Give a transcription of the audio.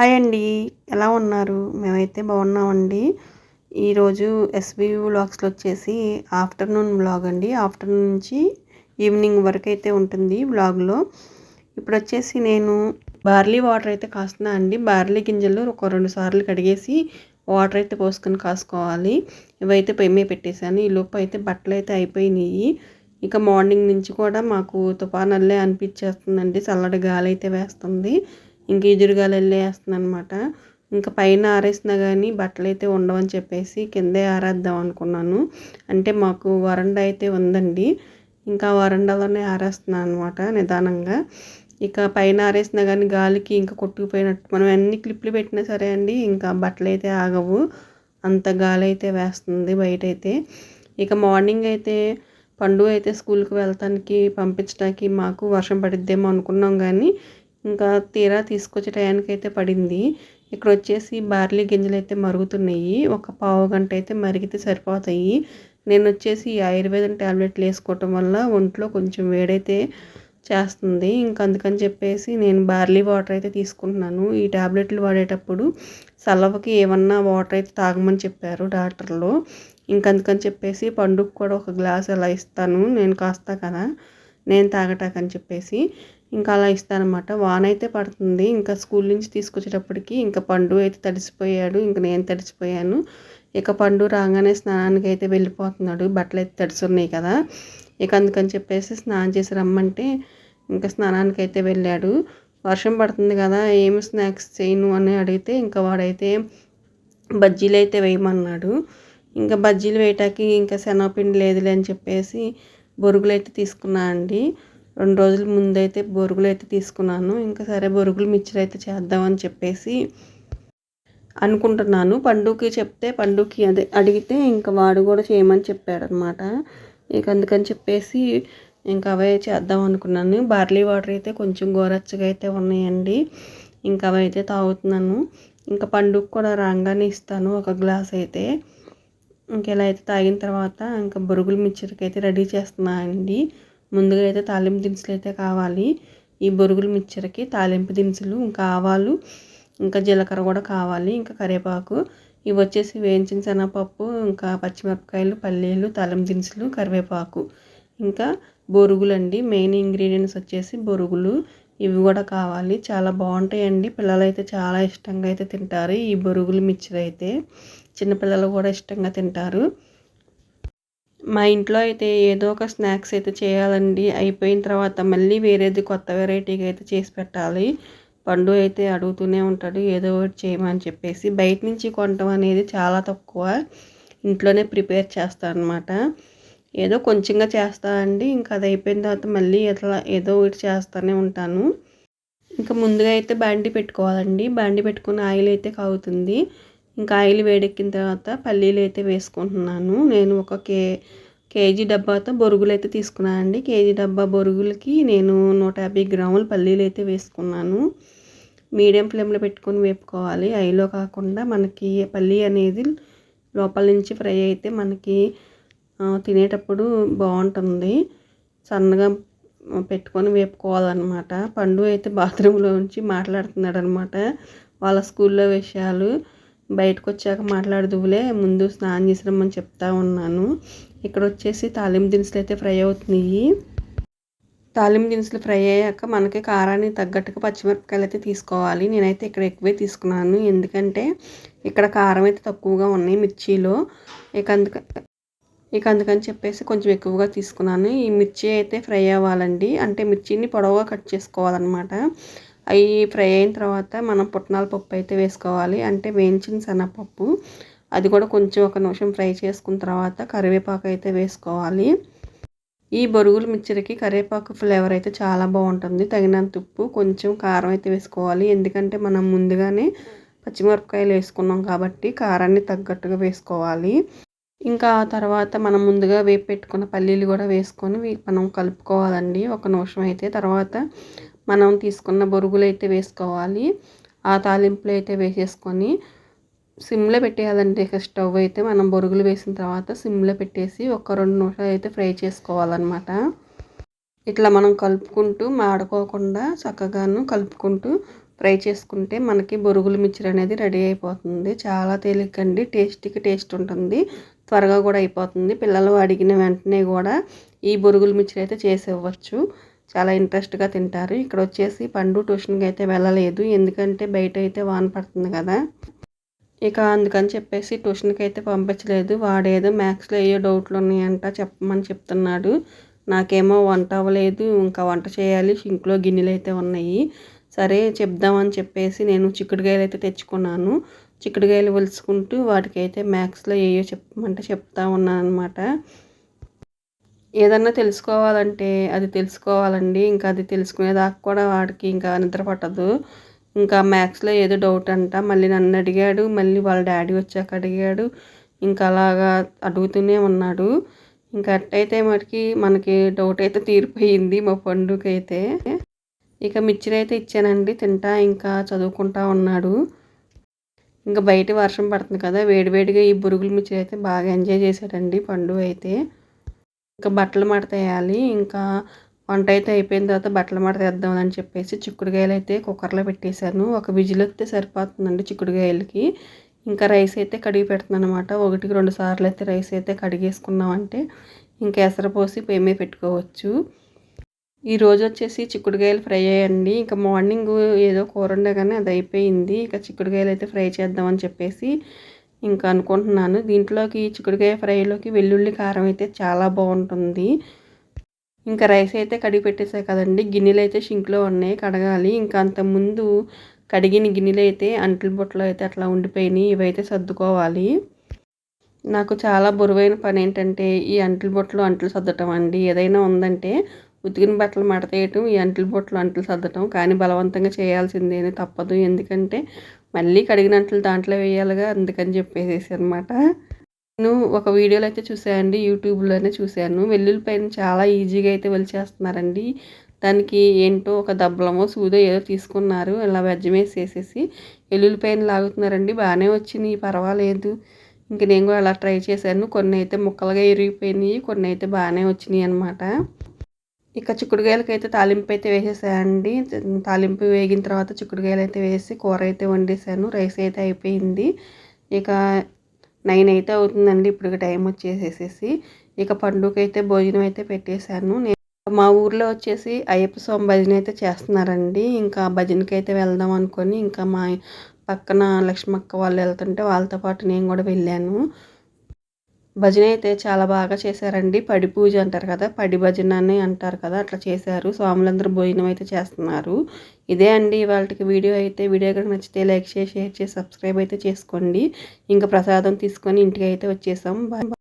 Hi అండి. ఎలా ఉన్నారు? మేమైతే బాగున్నామండి. ఈరోజు ఎస్బీ వ్లాగ్స్లో వచ్చేసి ఆఫ్టర్నూన్ వ్లాగ్ అండి. ఆఫ్టర్నూన్ నుంచి ఈవినింగ్ వరకు అయితే ఉంటుంది వ్లాగ్లో. ఇప్పుడు వచ్చేసి నేను బార్లీ వాటర్ అయితే కాస్తున్నా అండి. బార్లీ గింజలు ఒక రెండు సార్లు కడిగేసి వాటర్ అయితే పోసుకొని కాసుకోవాలి. ఇవైతే పెమ్మే పెట్టేశాను. ఈ లోపు అయితే బట్టలు అయితే అయిపోయినాయి. ఇక మార్నింగ్ నుంచి కూడా మాకు తుఫానల్లే అనిపించేస్తుందండి. చల్లటి గాలి అయితే వేస్తుంది. ఇంక ఎదురుగాలు వెళ్ళేస్తుంది అనమాట ఇంకా పైన ఆరేసినా కానీ బట్టలు అయితే ఉండవని చెప్పేసి కిందే ఆరేద్దాం అనుకున్నాను. అంటే మాకు వరండా అయితే ఉందండి. ఇంకా వరండాలోనే ఆరేస్తున్నాను అనమాట నిదానంగా. ఇక పైన ఆరేసినా కానీ గాలికి ఇంకా కొట్టుకుపోయినట్టు మనం ఎన్ని క్లిప్లు పెట్టినా సరే అండి ఇంకా బట్టలు అయితే ఆగవు. అంత గాలి అయితే వేస్తుంది బయట అయితే ఇక మార్నింగ్ అయితే పండుగ అయితే స్కూల్కి వెళ్తానికి పంపించడానికి మాకు వర్షం పడిద్దేమో అనుకున్నాం కానీ ఇంకా తీరా తీసుకొచ్చే టయానికి అయితే పడింది. ఇక్కడ వచ్చేసి బార్లీ గింజలు అయితే మరుగుతున్నాయి. ఒక పావు గంట అయితే మరిగితే సరిపోతాయి. నేను వచ్చేసి ఆయుర్వేదం ట్యాబ్లెట్లు వేసుకోవటం వల్ల ఒంట్లో కొంచెం వేడైతే చేస్తుంది. ఇంకా అందుకని చెప్పేసి నేను బార్లీ వాటర్ అయితే తీసుకుంటున్నాను. ఈ ట్యాబ్లెట్లు వాడేటప్పుడు సలవకి ఏమన్నా వాటర్ అయితే తాగమని చెప్పారు డాక్టర్లు. ఇంకందుకని చెప్పేసి పండుగ కూడా ఒక గ్లాస్ అలా ఇస్తాను. నేను కాస్తా కదా నేను తాగటాకని చెప్పేసి. ఇంకా అలా ఇస్తానమాట వాన అయితే పడుతుంది. ఇంకా స్కూల్ నుంచి తీసుకొచ్చేటప్పటికి ఇంకా పండు అయితే తడిసిపోయాడు. ఇంకా నేను తడిసిపోయాను. ఇక పండు రాగానే స్నానానికి అయితే వెళ్ళిపోతున్నాడు. బట్టలు అయితే తడిసున్నాయి కదా. ఇక అందుకని చెప్పేసి స్నానం చేసి రమ్మంటే ఇంకా స్నానానికి అయితే వెళ్ళాడు. వర్షం పడుతుంది కదా. ఏమి స్నాక్స్ చేయను అని అడిగితే ఇంకా వాడైతే బజ్జీలు అయితే వేయమన్నాడు. ఇంకా బజ్జీలు వేయటానికి ఇంకా శనగపిండి లేదులే అని చెప్పేసి బొరుగులు అయితే తీసుకున్నా అండి. రెండు రోజుల ముందైతే బొరుగులు అయితే తీసుకున్నాను. ఇంకా సరే బొరుగులు మిక్చర్ అయితే చేద్దామని చెప్పేసి అనుకుంటున్నాను. పండుకి చెప్తే పండుకి అదే అడిగితే ఇంకా వాడు కూడా చేయమని చెప్పాడు అనమాట ఇక అందుకని చెప్పేసి ఇంకా అవే చేద్దాం అనుకున్నాను. బార్లీ వాటర్ అయితే కొంచెం గోరచ్చగా అయితే ఉన్నాయండి. ఇంకా అవి అయితే తాగుతున్నాను. ఇంకా పండుగ కూడా రాగానే ఇస్తాను ఒక గ్లాస్ అయితే. ఇంకెలా అయితే తాగిన తర్వాత ఇంకా బొరుగుల మిక్చర్కి అయితే రెడీ చేస్తున్నా అండి ముందుగా అయితే తాలింపు దినుసులు అయితే కావాలి. ఈ బొరుగుల మిక్చర్కి తాలింపు దినుసులు ఇంకా ఆవాలు ఇంకా జీలకర్ర కూడా కావాలి ఇంకా కరివేపాకు. ఇవి వచ్చేసి వేయించిన శనగపప్పు ఇంకా పచ్చిమిరపకాయలు పల్లీలు తాలింపు దినుసులు కరివేపాకు. ఇంకా బొరుగులు అండి మెయిన్ ఇంగ్రీడియంట్స్ వచ్చేసి బొరుగులు. ఇవి కూడా కావాలి. చాలా బాగుంటాయండి. పిల్లలు అయితే చాలా ఇష్టంగా అయితే తింటారు ఈ బొరుగులు మిక్చర్ అయితే. చిన్నపిల్లలు కూడా ఇష్టంగా తింటారు. మా ఇంట్లో అయితే ఏదో ఒక స్నాక్స్ అయితే చేయాలండి. అయిపోయిన తర్వాత మళ్ళీ వేరేది కొత్త వెరైటీగా అయితే చేసి పెట్టాలి. పండు అయితే అడుగుతూనే ఉంటాడు ఏదో ఒకటి చేయమని చెప్పేసి. బయట నుంచి కొనటం అనేది చాలా తక్కువ. ఇంట్లోనే ప్రిపేర్ చేస్తాను అనమాట ఏదో కొంచెంగా చేస్తా అండి. ఇంకా అది అయిపోయిన తర్వాత మళ్ళీ అట్లా ఏదో ఒకటి చేస్తూనే ఉంటాను. ఇంకా ముందుగా అయితే బాండి పెట్టుకోవాలండి. బాండి పెట్టుకుని ఆయిల్ అయితే కాగుతుంది. ఇంకా ఆయిల్ వేడెక్కిన తర్వాత పల్లీలు అయితే వేసుకుంటున్నాను. నేను ఒక కే కేజీ డబ్బాతో బొరుగులు అయితే తీసుకున్నాను అండి. కేజీ డబ్బా బొరుగులకి నేను నూట యాభై గ్రాముల పల్లీలు అయితే వేసుకున్నాను. మీడియం ఫ్లేమ్లో పెట్టుకొని వేపుకోవాలి. ఐలో కాకుండా మనకి పల్లీ అనేది లోపల నుంచి ఫ్రై అయితే మనకి తినేటప్పుడు బాగుంటుంది. సన్నగా పెట్టుకొని వేపుకోవాలన్నమాట. పండు అయితే బాత్రూంలో ఉంచి మాట్లాడుతున్నాడు అనమాట వాళ్ళ స్కూల్లో విషయాలు. బయటకు వచ్చాక మాట్లాడదువులే ముందు స్నానం చేసి రమ్మని చెప్తా ఉన్నాను. ఇక్కడ వచ్చేసి తాలింపు దినుసులు అయితే ఫ్రై అవుతున్నాయి. తాలింపు దినుసులు ఫ్రై అయ్యాక మనకి కారానికి తగ్గట్టుగా పచ్చిమిరపకాయలు అయితే తీసుకోవాలి. నేనైతే ఇక్కడ ఎక్కువే తీసుకున్నాను. ఎందుకంటే ఇక్కడ కారం అయితే తక్కువగా ఉన్నాయి మిర్చిలో. ఇక అందుక ఇక అందుకని చెప్పేసి కొంచెం ఎక్కువగా తీసుకున్నాను. ఈ మిర్చి అయితే ఫ్రై అవ్వాలండి. అంటే మిర్చిని పొడవుగా కట్ చేసుకోవాలన్నమాట. అవి ఫ్రై అయిన తర్వాత మనం పుట్నాల పప్పు అయితే వేసుకోవాలి. అంటే వేయించిన శనగపప్పు. అది కూడా కొంచెం ఒక నిమిషం ఫ్రై చేసుకున్న తర్వాత కరివేపాకు అయితే వేసుకోవాలి. ఈ బొరుగుల మిక్చర్కి కరివేపాకు ఫ్లేవర్ అయితే చాలా బాగుంటుంది. తగినంత ఉప్పు కొంచెం కారం అయితే వేసుకోవాలి. ఎందుకంటే మనం ముందుగానే పచ్చిమిరపకాయలు వేసుకున్నాం కాబట్టి కారాన్ని తగ్గట్టుగా వేసుకోవాలి. ఇంకా ఆ తర్వాత మనం ముందుగా వేపు పెట్టుకున్న పల్లీలు కూడా వేసుకొని మనం కలుపుకోవాలండి. ఒక నిమిషం అయితే తర్వాత మనం తీసుకున్న బొరుగులు అయితే వేసుకోవాలి. ఆ తాలింపులు అయితే వేసేసుకొని సిమ్లో పెట్టేయాలండి ఇక స్టవ్ అయితే మనం బొరుగులు వేసిన తర్వాత సిమ్లో పెట్టేసి ఒక రెండు నిమిషాలు అయితే ఫ్రై చేసుకోవాలన్నమాట. ఇట్లా మనం కలుపుకుంటూ మాడుకోకుండా చక్కగాను కలుపుకుంటూ ఫ్రై చేసుకుంటే మనకి బొరుగుల మిక్చర్ అనేది రెడీ అయిపోతుంది. చాలా తేలికండి టేస్ట్కి టేస్ట్ ఉంటుంది త్వరగా కూడా అయిపోతుంది. పిల్లలు అడిగిన వెంటనే కూడా ఈ బొరుగుల మిక్చర్ అయితే చేసి ఇవ్వచ్చు. చాలా ఇంట్రెస్ట్గా తింటారు. ఇక్కడ వచ్చేసి పండు ట్యూషన్కి అయితే వెళ్ళలేదు. ఎందుకంటే బయట అయితే వాన పడుతుంది కదా. ఇక అందుకని చెప్పేసి ట్యూషన్కి అయితే పంపించలేదు. వాడేదో మ్యాథ్స్లో ఏయో డౌట్లు ఉన్నాయంట చెప్పమని చెప్తున్నాడు. నాకేమో వంట అవ్వలేదు. ఇంకా వంట చేయాలి. షింక్లో గిన్నెలు అయితే ఉన్నాయి. సరే చెప్దామని చెప్పేసి నేను చిక్కుడుకాయలు అయితే తెచ్చుకున్నాను. చిక్కుడుకాయలు ఒలుచుకుంటూ వాటికైతే మ్యాథ్స్లో ఏయో చెప్పమంటే చెప్తా ఉన్నాను అనమాట ఏదన్నా తెలుసుకోవాలంటే అది తెలుసుకోవాలండి. ఇంకా అది తెలుసుకునేదాకా కూడా వాడికి ఇంకా నిద్ర పట్టదు. ఇంకా మ్యాథ్స్లో ఏదో డౌట్ అంట మళ్ళీ నన్ను అడిగాడు మళ్ళీ వాళ్ళ డాడీ వచ్చాక అడిగాడు ఇంకా అలాగా అడుగుతూనే ఉన్నాడు. ఇంకా అట్టయితే మటుకి మనకి డౌట్ అయితే తీరిపోయింది మా పండుగ అయితే ఇక మిక్చర్ అయితే ఇచ్చానండి తింటా ఇంకా చదువుకుంటా ఉన్నాడు. ఇంకా బయట వర్షం పడుతుంది కదా వేడివేడిగా ఈ బురుగులు మిక్చర్ అయితే బాగా ఎంజాయ్ చేశాడండి పండు అయితే. ఇంకా బట్టలు మడతేయాలి ఇంకా వంట అయితే అయిపోయిన తర్వాత బట్టలు మడత వేద్దామని చెప్పేసి చిక్కుడుకాయలు అయితే కుక్కర్లో పెట్టేశాను. ఒక విజిల్ వస్తే సరిపోతుందండి చిక్కుడుకాయలకి. ఇంకా రైస్ అయితే కడిగి పెడుతున్నాను అనమాట ఒకటికి రెండు సార్లు అయితే రైస్ అయితే కడిగేసుకున్నామంటే ఇంకా ఎసరు పోసి పెట్టుకోవచ్చు. ఈ రోజు వచ్చేసి చిక్కుడుకాయలు ఫ్రై అయ్యండి. ఇంకా మార్నింగ్ ఏదో కూర ఉండగానే అది అయిపోయింది. ఇక చిక్కుడుకాయలు అయితే ఫ్రై చేద్దామని చెప్పేసి ఇంకా అనుకుంటున్నాను. దీంట్లోకి చిక్కుడుకాయ ఫ్రైలోకి వెల్లుల్లి కారం అయితే చాలా బాగుంటుంది. ఇంకా రైస్ అయితే కడిగి పెట్టేసాయి కదండి. గిన్నెలు అయితే షింక్లో ఉన్నాయి కడగాలి. ఇంకా అంతకుముందు కడిగిన గిన్నెలు అయితే అంట్లు బొట్టలో అయితే అట్లా ఉండిపోయినాయి. ఇవైతే సర్దుకోవాలి. నాకు చాలా బరువైన పని ఏంటంటే ఈ అంట్లు బొట్టలు అంట్లు సర్దటం అండి. ఏదైనా ఉందంటే ఉతికిన బట్టలు మడతేయటం ఈ అంట్లు బొట్టలు అంటలు సర్దటం. కానీ బలవంతంగా చేయాల్సిందేనే తప్పదు. ఎందుకంటే మళ్ళీ కడిగినట్లు దాంట్లో వేయాలిగా అందుకని చెప్పేసేసి అనమాట నేను ఒక వీడియోలో అయితే చూసానండి యూట్యూబ్లోనే చూశాను. వెల్లుల్లిపైన చాలా ఈజీగా అయితే వెలిచేస్తున్నారండి. దానికి ఏంటో ఒక దబ్బలమో సూదో ఏదో తీసుకున్నారు ఇలా వెజ్జమేసి వేసేసి వెల్లుల్లిపైన లాగుతున్నారండి. బాగానే వచ్చినాయి పర్వాలేదు. ఇంక నేను కూడా అలా ట్రై చేశాను. కొన్ని అయితే ముక్కలుగా ఇరిగిపోయినాయి కొన్ని అయితే బాగానే వచ్చినాయి అనమాట ఇక చిక్కుడుకాయలకి అయితే తాలింపు అయితే వేసేసాయండి. తాలింపు వేగిన తర్వాత చిక్కుడుకాయలు అయితే వేసి కూర అయితే వండేసాను. రైస్ అయితే అయిపోయింది. ఇక నైన్ అయితే అవుతుందండి. ఇప్పుడు టైం వచ్చేసేసి ఇక పండుగ భోజనం అయితే పెట్టేశాను. నేను మా ఊర్లో వచ్చేసి అయ్యప్ప స్వామి భజన అయితే చేస్తున్నారండి. ఇంకా భజనకి అయితే వెళ్దాం అనుకొని ఇంకా మా పక్కన లక్ష్మక్క వాళ్ళు వెళ్తుంటే వాళ్ళతో పాటు నేను కూడా వెళ్ళాను. భజన అయితే చాలా బాగా చేశారండి. పడి పూజ అంటారు కదా పడి భజన అని అంటారు కదా అట్లా చేశారు. స్వాములందరూ భోజనం అయితే చేస్తున్నారు. ఇదే అండి వాళ్ళకి వీడియో అయితే. వీడియో కనుక నచ్చితే లైక్ చేసి షేర్ చేసి సబ్స్క్రైబ్ అయితే చేసుకోండి. ఇంకా ప్రసాదం తీసుకొని ఇంటికి అయితే వచ్చేసాం.